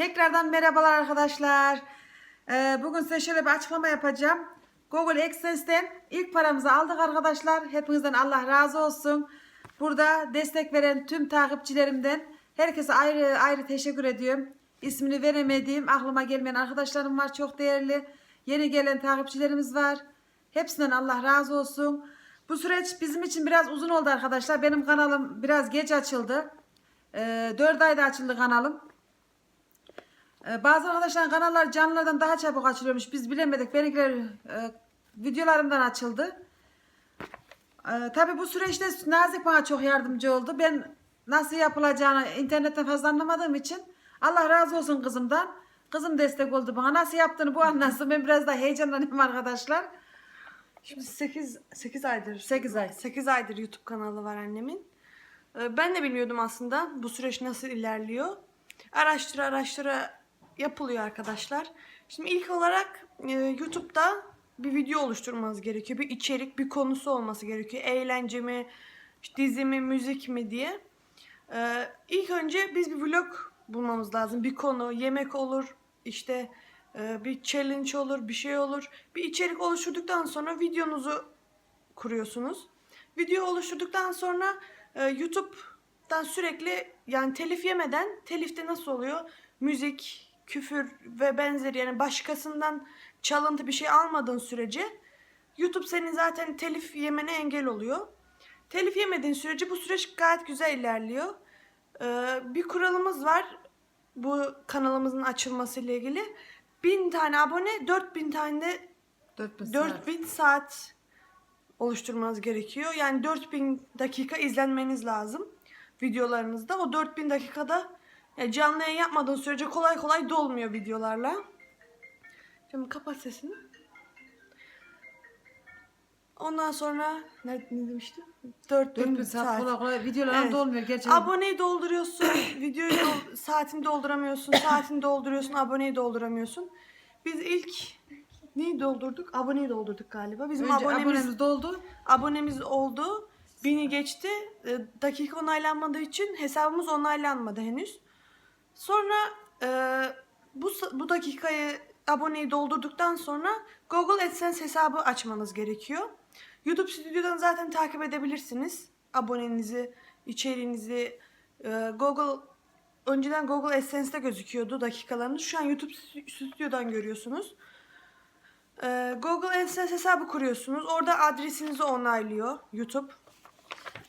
Tekrardan merhabalar arkadaşlar. Ee, bugün size şöyle bir açıklama yapacağım. Google AdSense'den ilk paramızı aldık arkadaşlar. Hepinizden Allah razı olsun. Burada destek veren tüm takipçilerimden herkese ayrı ayrı teşekkür ediyorum. İsmini veremediğim, aklıma gelmeyen arkadaşlarım var. Çok değerli. Yeni gelen takipçilerimiz var. Hepsinden Allah razı olsun. Bu süreç bizim için biraz uzun oldu arkadaşlar. Benim kanalım biraz geç açıldı. Ee, 4 ayda açıldı kanalım. Ee, bazı arkadaşların kanallar canlılardan daha çabuk açılıyormuş. Biz bilemedik. Benimkiler e, videolarımdan açıldı. Ee, tabii bu süreçte Nazik bana çok yardımcı oldu. Ben nasıl yapılacağını internetten fazla anlamadığım için Allah razı olsun kızımdan. Kızım destek oldu bana. Nasıl yaptığını bu anlasın. Ben biraz da heyecanlanıyorum arkadaşlar. Şimdi 8 8 aydır 8 ay. 8 aydır YouTube kanalı var annemin. Ee, Ben de bilmiyordum aslında bu süreç nasıl ilerliyor. Araştıra araştıra yapılıyor arkadaşlar. Şimdi ilk olarak e, YouTube'da bir video oluşturmanız gerekiyor. Bir içerik, bir konusu olması gerekiyor. Eğlence mi, dizi mi, müzik mi diye. Ee, ilk önce biz bir vlog bulmamız lazım. Bir konu, yemek olur, işte e, bir challenge olur, bir şey olur. Bir içerik oluşturduktan sonra videonuzu kuruyorsunuz. Video oluşturduktan sonra e, YouTube'dan sürekli yani telif yemeden telifte nasıl oluyor? Müzik, küfür ve benzeri yani başkasından çalıntı bir şey almadığın sürece YouTube senin zaten telif yemene engel oluyor. Telif yemediğin sürece bu süreç gayet güzel ilerliyor. Ee, bir kuralımız var bu kanalımızın açılması ile ilgili. 1000 tane abone, 4000 tane de 4000 saat. 4000 saat oluşturmanız gerekiyor. Yani 4000 dakika izlenmeniz lazım videolarınızda. O 4000 dakikada ya canlı yayın yapmadığın sürece kolay kolay dolmuyor videolarla. Şimdi kapat sesini. Ondan sonra ne, ne demiştim? 4000, 4000 saat saat. kolay kolay videolarım Evet. da olmuyor gerçekten. Aboneyi dolduruyorsun, videoyu dol- saatini dolduramıyorsun, saatini dolduruyorsun, aboneyi dolduramıyorsun. Biz ilk neyi doldurduk? Aboneyi doldurduk galiba. Bizim Önce abonemiz, abonemiz doldu. abonemiz oldu. Bini geçti. E, dakika onaylanmadığı için hesabımız onaylanmadı henüz. Sonra e, bu bu dakikayı aboneyi doldurduktan sonra Google AdSense hesabı açmanız gerekiyor. YouTube Studio'dan zaten takip edebilirsiniz abonenizi, içeriğinizi. E, Google önceden Google AdSense'de gözüküyordu dakikalarınız. Şu an YouTube Studio'dan görüyorsunuz. E, Google AdSense hesabı kuruyorsunuz. Orada adresinizi onaylıyor YouTube.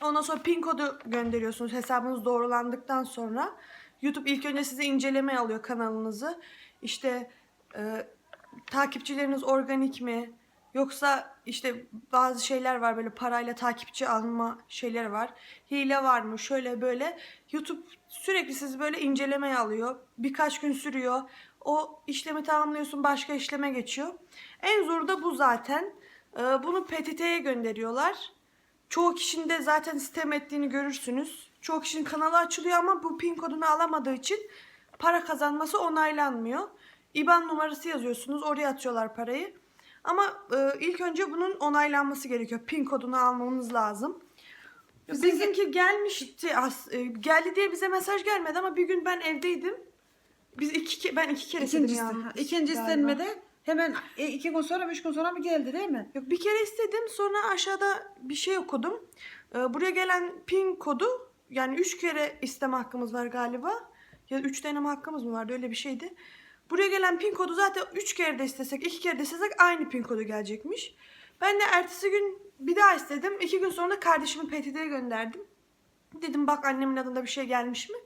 Ondan sonra pin kodu gönderiyorsunuz hesabınız doğrulandıktan sonra. YouTube ilk önce size incelemeye alıyor kanalınızı. İşte e, takipçileriniz organik mi? Yoksa işte bazı şeyler var böyle parayla takipçi alma şeyler var. Hile var mı? Şöyle böyle. YouTube sürekli sizi böyle incelemeye alıyor. Birkaç gün sürüyor. O işlemi tamamlıyorsun başka işleme geçiyor. En zoru da bu zaten. E, bunu PTT'ye gönderiyorlar. Çoğu kişinin de zaten sistem ettiğini görürsünüz. Çoğu kişinin kanalı açılıyor ama bu pin kodunu alamadığı için para kazanması onaylanmıyor. IBAN numarası yazıyorsunuz oraya atıyorlar parayı. Ama e, ilk önce bunun onaylanması gerekiyor. Pin kodunu almamız lazım. Bizim- Bizimki gelmişti. As, e, geldi diye bize mesaj gelmedi ama bir gün ben evdeydim. Biz iki ben iki kere istedim İkinci, ya. iste- ikinci galiba. istenmede hemen e, iki gün sonra üç gün sonra mı geldi değil mi? Yok bir kere istedim sonra aşağıda bir şey okudum. Ee, buraya gelen pin kodu yani üç kere isteme hakkımız var galiba. Ya da üç deneme hakkımız mı vardı öyle bir şeydi. Buraya gelen pin kodu zaten üç kere de istesek iki kere de istesek aynı pin kodu gelecekmiş. Ben de ertesi gün bir daha istedim. İki gün sonra kardeşimi PTT'ye gönderdim. Dedim bak annemin adında bir şey gelmiş mi?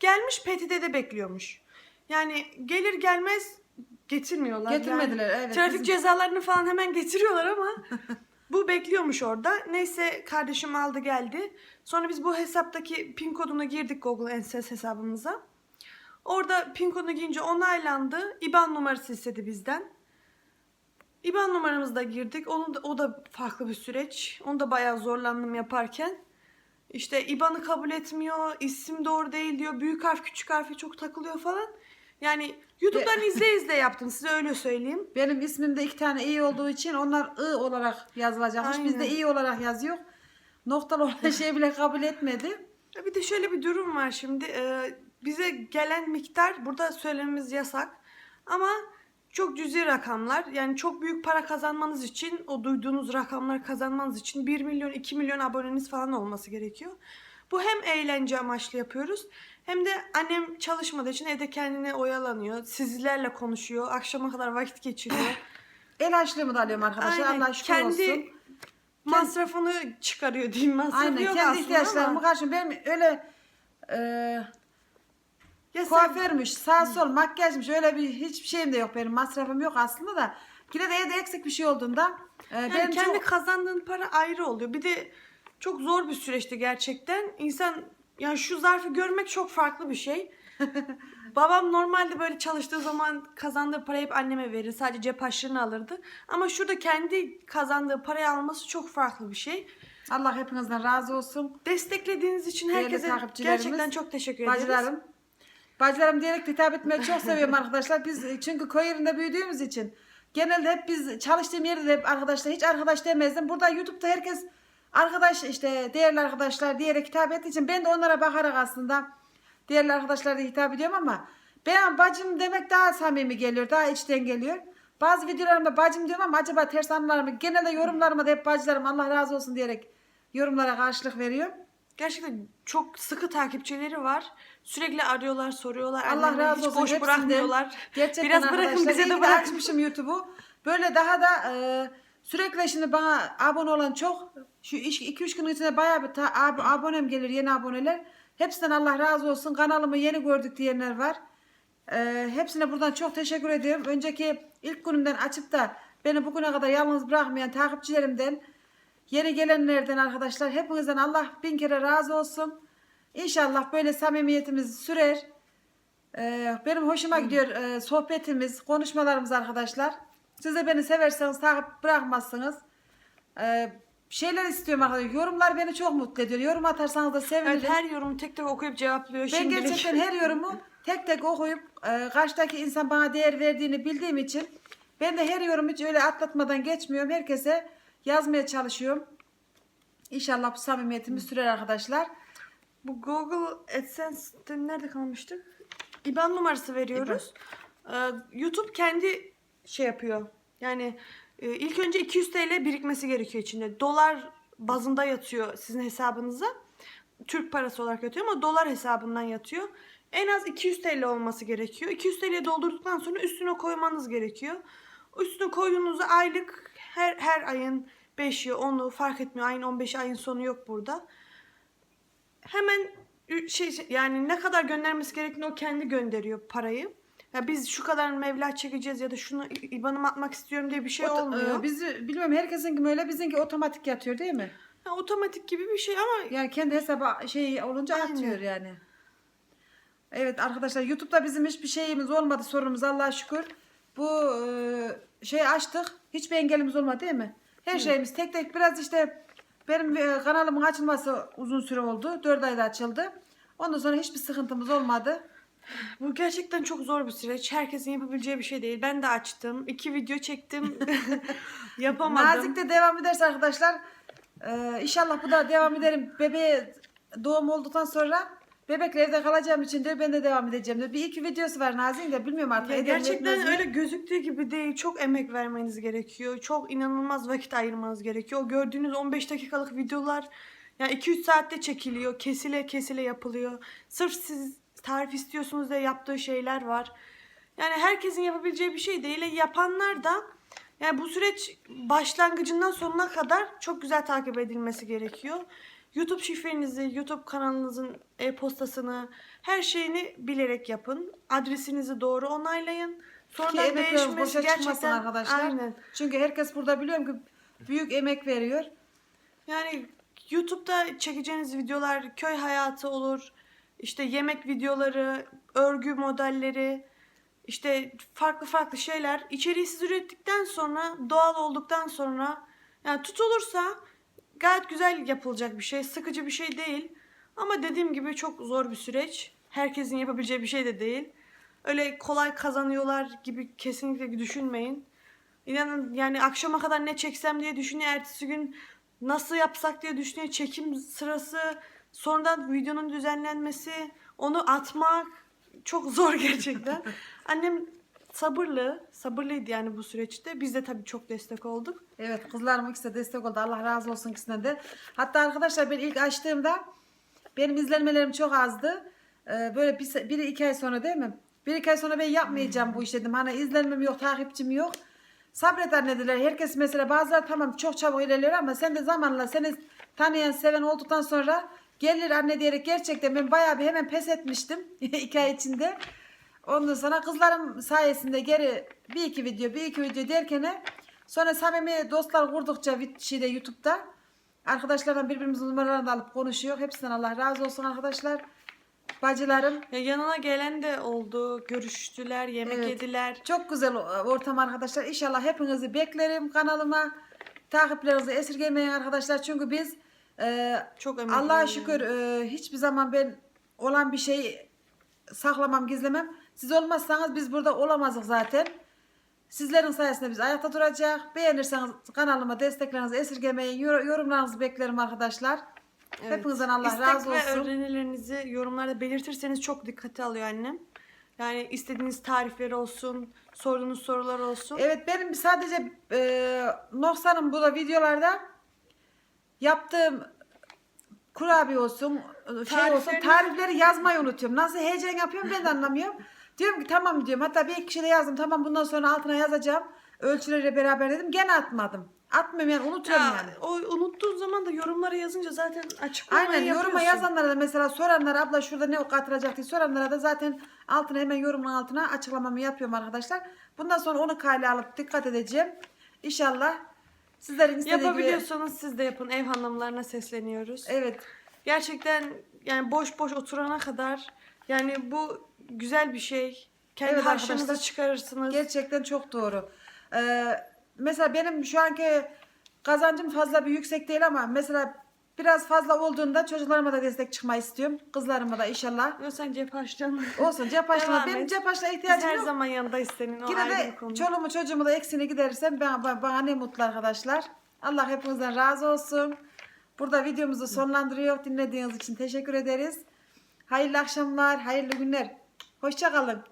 Gelmiş PTT'de bekliyormuş. Yani gelir gelmez getirmiyorlar. Yani Getirmediler evet. Trafik bizim- cezalarını falan hemen getiriyorlar ama bu bekliyormuş orada. Neyse kardeşim aldı geldi. Sonra biz bu hesaptaki pin kodunu girdik Google AdSense hesabımıza. Orada pin kodunu girince onaylandı. IBAN numarası istedi bizden. IBAN numaramızı da girdik. Onun da, o da farklı bir süreç. Onu da bayağı zorlandım yaparken. İşte IBAN'ı kabul etmiyor, isim doğru değil diyor, büyük harf küçük harfi çok takılıyor falan. Yani YouTube'dan izle izle yaptım size öyle söyleyeyim. Benim ismimde iki tane iyi olduğu için onlar I olarak yazılacakmış. Bizde Aynen. iyi olarak yazıyor. Noktalı olan şey bile kabul etmedi. Bir de şöyle bir durum var şimdi. Ee, bize gelen miktar burada söylememiz yasak. Ama çok cüzi rakamlar. Yani çok büyük para kazanmanız için, o duyduğunuz rakamları kazanmanız için 1 milyon, 2 milyon aboneniz falan olması gerekiyor. Bu hem eğlence amaçlı yapıyoruz hem de annem çalışmadığı için evde kendine oyalanıyor. Sizlerle konuşuyor. Akşama kadar vakit geçiriyor. El harçlığımı da alıyorum arkadaşlar. Aynen, Allah şükür kendi olsun. masrafını çıkarıyor diyeyim. Masrafı Aynen yok kendi aslında ihtiyaçlarımı ama. karşım. Benim öyle e, Ya sen- kuaförmüş, sağ sol, makyajmış öyle bir hiçbir şeyim de yok benim. Masrafım yok aslında da. Yine de evde eksik bir şey olduğunda e, Yani benim kendi çok- kazandığın para ayrı oluyor. Bir de çok zor bir süreçti gerçekten. İnsan yani şu zarfı görmek çok farklı bir şey. Babam normalde böyle çalıştığı zaman kazandığı parayı hep anneme verir. Sadece cep harçlığını alırdı. Ama şurada kendi kazandığı parayı alması çok farklı bir şey. Allah hepinizden razı olsun. Desteklediğiniz için Değerli herkese takipçilerimiz, gerçekten çok teşekkür ederiz. Bacılarım. Bacılarım diyerek hitap etmeyi çok seviyorum arkadaşlar. Biz çünkü köy yerinde büyüdüğümüz için genelde hep biz çalıştığım yerde de hep arkadaşlar hiç arkadaş demezdim. Burada YouTube'da herkes arkadaş işte değerli arkadaşlar diyerek hitap ettiği için ben de onlara bakarak aslında değerli arkadaşlara da hitap ediyorum ama ben bacım demek daha samimi geliyor, daha içten geliyor. Bazı videolarımda bacım diyorum ama acaba ters anlar mı? Genelde yorumlarıma da hep bacılarım Allah razı olsun diyerek yorumlara karşılık veriyorum. Gerçekten çok sıkı takipçileri var. Sürekli arıyorlar, soruyorlar. Allah Annemi razı olsun boş hepsinden. bırakmıyorlar. Gerçekten Biraz bırakın bize de açmışım YouTube'u. Böyle daha da e, sürekli şimdi bana abone olan çok şu 2-3 gün içinde bayağı bir ta- ab- abonem gelir yeni aboneler. Hepsinden Allah razı olsun. Kanalımı yeni gördük diyenler var. E, hepsine buradan çok teşekkür ediyorum. Önceki ilk günümden açıp da beni bugüne kadar yalnız bırakmayan takipçilerimden Yeni gelenlerden arkadaşlar hepinizden Allah bin kere razı olsun. İnşallah böyle samimiyetimiz sürer. Ee, benim hoşuma gidiyor e, sohbetimiz, konuşmalarımız arkadaşlar. Siz de beni severseniz takip bırakmazsınız. Ee, şeyler istiyorum arkadaşlar. Yorumlar beni çok mutlu ediyor. Yorum atarsanız da sevinirim. Evet, her yorumu tek tek okuyup cevaplıyor Ben şimdilik. gerçekten her yorumu tek tek okuyup e, karşıdaki insan bana değer verdiğini bildiğim için ben de her yorumu hiç öyle atlatmadan geçmiyorum. Herkese yazmaya çalışıyorum. İnşallah bu samimiyetimiz sürer arkadaşlar. Bu Google AdSense'de nerede kalmıştık? IBAN numarası veriyoruz. Ee, YouTube kendi şey yapıyor. Yani e, ilk önce 200 TL birikmesi gerekiyor içinde. Dolar bazında yatıyor sizin hesabınıza. Türk parası olarak yatıyor ama dolar hesabından yatıyor. En az 200 TL olması gerekiyor. 200 TL doldurduktan sonra üstüne koymanız gerekiyor. Üstüne koyduğunuzda aylık her her ayın 5'i 10'u fark etmiyor. Ayın 15'i ayın sonu yok burada hemen ü- şey yani ne kadar göndermesi gerektiğini o kendi gönderiyor parayı. Ya biz şu kadar meblağ çekeceğiz ya da şunu IBAN'ıma atmak istiyorum diye bir şey Ot- olmuyor. e, bizi bilmiyorum herkesin gibi öyle bizimki otomatik yatıyor değil mi? Ya otomatik gibi bir şey ama Yani kendi hesaba şey olunca Aynen. atıyor yani. Evet arkadaşlar YouTube'da bizim hiçbir şeyimiz olmadı sorunumuz Allah'a şükür. Bu e, şeyi açtık. Hiçbir engelimiz olmadı değil mi? Her şeyimiz tek tek biraz işte benim e, kanalımın açılması uzun süre oldu. 4 ayda açıldı. Ondan sonra hiçbir sıkıntımız olmadı. Bu gerçekten çok zor bir süreç. Herkesin yapabileceği bir şey değil. Ben de açtım. iki video çektim. Yapamadım. Nazik de devam ederse arkadaşlar e, inşallah bu da devam ederim. Bebeğe doğum olduktan sonra bebekle evde kalacağım için de ben de devam edeceğim. diyor. Bir iki videosu var Nazik'in de bilmiyorum artık. Ya gerçekten etmez mi? öyle gözüktüğü gibi değil. Çok emek vermeniz gerekiyor. Çok inanılmaz vakit ayırmanız gerekiyor. O gördüğünüz 15 dakikalık videolar yani 2-3 saatte çekiliyor. Kesile kesile yapılıyor. Sırf siz tarif istiyorsunuz diye yaptığı şeyler var. Yani herkesin yapabileceği bir şey değil. E, Yapanlar da yani bu süreç başlangıcından sonuna kadar çok güzel takip edilmesi gerekiyor. YouTube şifrenizi, YouTube kanalınızın e-postasını, her şeyini bilerek yapın. Adresinizi doğru onaylayın. Ki Sonradan emeklerimiz değişmesi boşa gerçekten arkadaşlar. aynen. Çünkü herkes burada biliyorum ki büyük emek veriyor. Yani YouTube'da çekeceğiniz videolar köy hayatı olur. İşte yemek videoları, örgü modelleri, işte farklı farklı şeyler. İçeriği siz ürettikten sonra, doğal olduktan sonra yani tutulursa gayet güzel yapılacak bir şey. Sıkıcı bir şey değil. Ama dediğim gibi çok zor bir süreç. Herkesin yapabileceği bir şey de değil. Öyle kolay kazanıyorlar gibi kesinlikle düşünmeyin. İnanın yani akşama kadar ne çeksem diye düşünüyor. Ertesi gün nasıl yapsak diye düşünüyor. Çekim sırası, sonradan videonun düzenlenmesi, Onu atmak çok zor gerçekten. Annem sabırlı, sabırlıydı yani bu süreçte. Biz de tabii çok destek olduk. Evet kızlarım ikisi de destek oldu. Allah razı olsun ikisinden de. Hatta arkadaşlar ben ilk açtığımda benim izlenmelerim çok azdı. Ee, böyle bir, bir iki ay sonra değil mi? Bir iki ay sonra ben yapmayacağım bu işi dedim. Hani izlenmem yok, takipçim yok. Sabret anne dediler. Herkes mesela bazıları tamam çok çabuk ilerliyor ama sen de zamanla seni tanıyan, seven olduktan sonra gelir anne diyerek gerçekten ben bayağı bir hemen pes etmiştim iki ay içinde. Ondan sonra kızlarım sayesinde geri bir iki video, bir iki video derken sonra samimi dostlar kurdukça şeyde YouTube'da arkadaşlarla birbirimizin numaralarını alıp konuşuyor. Hepsinden Allah razı olsun arkadaşlar. Bacılarım. Ya yanına gelen de oldu. Görüştüler, yemek Evet. yediler. Çok güzel o- ortam arkadaşlar. İnşallah hepinizi beklerim kanalıma. Takiplerinizi esirgemeyin arkadaşlar. Çünkü biz e, Çok emek Allah'a şükür e, hiçbir zaman ben olan bir şey saklamam, gizlemem. Siz olmazsanız biz burada olamazdık zaten. Sizlerin sayesinde biz ayakta duracak. Beğenirseniz kanalıma desteklerinizi esirgemeyin. Yor- yorumlarınızı beklerim arkadaşlar. Evet. Hepinizden Allah İstek razı ve olsun. önerilerinizi yorumlarda belirtirseniz çok dikkate alıyor annem. Yani istediğiniz tarifler olsun, sorduğunuz sorular olsun. Evet benim sadece e, noksanım bu da videolarda yaptığım kurabiye olsun, şey olsun Tariflerini- tarifleri yazmayı unutuyorum. Nasıl heyecan yapıyorum ben de anlamıyorum. diyorum ki tamam diyorum. Hatta bir iki kişi de yazdım. Tamam bundan sonra altına yazacağım. Ölçüleriyle beraber dedim. Gene atmadım. Atmıyorum yani unutuyorum Ya, yani. o unuttuğun zaman da yorumlara yazınca zaten açıklamayı Aynen yoruma yazanlara da mesela soranlara abla şurada ne katılacak diye soranlara da zaten altına hemen yorumun altına açıklamamı yapıyorum arkadaşlar. Bundan sonra onu kale alıp dikkat edeceğim. İnşallah sizlerin istediği gibi. Yapabiliyorsanız siz de yapın. Ev hanımlarına sesleniyoruz. Evet. Gerçekten yani boş boş oturana kadar yani bu güzel bir şey. Kendi Evet harçlığınızı arkadaşlar. çıkarırsınız. Gerçekten çok doğru. Ee, mesela benim şu anki kazancım fazla bir yüksek değil ama mesela biraz fazla olduğunda çocuklarıma da destek çıkmayı istiyorum. Kızlarıma da inşallah. Yok sen cep açacaksın. Olsun cep açlığına. Devam Benim et. cep açlığına Biz ihtiyacım her yok. zaman yanındayız senin. O Yine ayrı de bir konu. çoluğumu çocuğumu da eksini gidersem ben, bana, bana ne mutlu arkadaşlar. Allah hepinizden razı olsun. Burada videomuzu sonlandırıyor. Dinlediğiniz için teşekkür ederiz. Hayırlı akşamlar, hayırlı günler. Hoşça kalın.